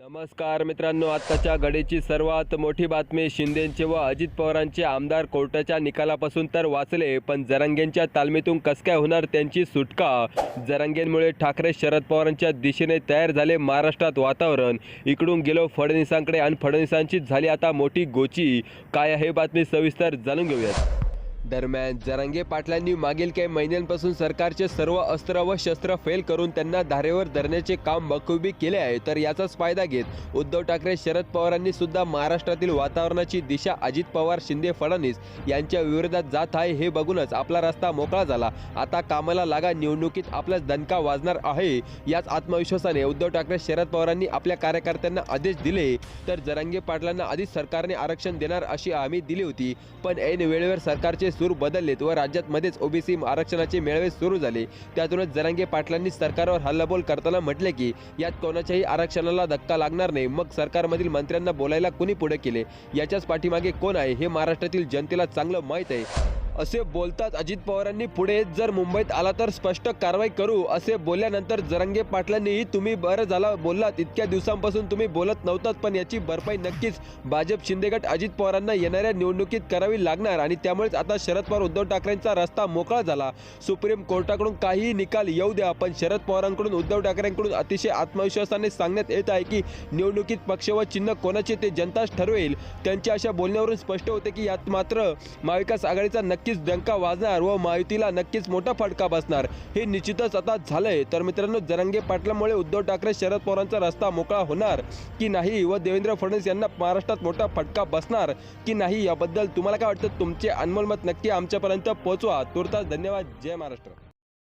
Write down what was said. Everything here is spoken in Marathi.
नमस्कार मित्रांनो आत्ताच्या घडीची सर्वात मोठी बातमी शिंदेंचे व अजित पवारांचे आमदार कोर्टाच्या निकालापासून तर वाचले पण जरांगेंच्या तालमीतून कस काय होणार त्यांची सुटका? जरांगेंमुळे ठाकरे शरद पवारांच्या दिशेने तयार झाले महाराष्ट्रात वातावरण. इकडून गेलो फडणवीसांकडे आणि फडणवीसांचीच झाली आता मोठी गोची. काय आहे बातमी सविस्तर जाणून घेऊयात. दरम्यान जरांगे पाटलांनी मागील काही महिन्यांपासून सरकारचे सर्व अस्त्र व शस्त्र फेल करून त्यांना धारेवर धरण्याचे काम बखुबी केले आहे. तर याचाच फायदा घेत उद्धव ठाकरे शरद पवारांनी सुद्धा महाराष्ट्रातील वातावरणाची दिशा अजित पवार शिंदे फडणवीस यांच्या विरोधात जात आहे हे बघूनच आपला रस्ता मोकळा झाला. आता कामाला लागा निवडणुकीत आपलाच दणका वाजणार आहे याच आत्मविश्वासाने उद्धव ठाकरे शरद पवारांनी आपल्या कार्यकर्त्यांना आदेश दिले. तर जरांगे पाटलांना आधीच सरकारने आरक्षण देणार अशी हमी दिली होती. पण ऐन वेळेवर सरकारचे सूर बदललेत व राज्यात मध्येच ओबीसी आरक्षणाचे मेळावे सुरू झाले. त्यातूनच जरांगे पाटलांनी सरकारवर हल्लाबोल करताना म्हटले की यात कोणाच्याही आरक्षणाला धक्का लागणार नाही. मग सरकारमधील मंत्र्यांना बोलायला कुणी पुढे केले? याच्याच पाठीमागे कोण आहे? हे महाराष्ट्रातील जनतेला चांगलं माहीत आहे. असे बोलतात अजित पवारांनी. पुढे जर मुंबईत आला तर स्पष्ट कारवाई करू असे बोलल्यानंतर जरंगे पाटलांनीही तुम्ही बरं झाला बोललात. इतक्या दिवसांपासून तुम्ही बोलत नव्हतात पण याची भरपाई नक्कीच भाजप शिंदेगट अजित पवारांना येणाऱ्या निवडणुकीत करावी लागणार आणि त्यामुळेच आता शरद पवार उद्धव ठाकरेंचा रस्ता मोकळा झाला. सुप्रीम कोर्टाकडून काहीही निकाल येऊ द्या पण शरद पवारांकडून उद्धव ठाकरेंकडून अतिशय आत्मविश्वासाने सांगण्यात येत आहे की निवडणुकीत पक्ष व चिन्ह कोणाचे ते जनताच ठरवेल. त्यांच्या अशा बोलण्यावरून स्पष्ट होते की यात मात्र महाविकास आघाडीचा नक्की नक्कीच डंका वाजणार व महायुतीला नक्कीच मोठा फटका बसणार. हे निश्चितच आता झालंय. तर मित्रांनो जरंगे पाटलामुळे उद्धव ठाकरे शरद पवारांचा रस्ता मोकळा होणार की नाही व देवेंद्र फडणवीस यांना महाराष्ट्रात मोठा फटका बसणार की नाही याबद्दल तुम्हाला काय वाटतं? तुमचे अनमोल मत नक्की आमच्यापर्यंत पोहोचवा. तुर्तास धन्यवाद. जय महाराष्ट्र.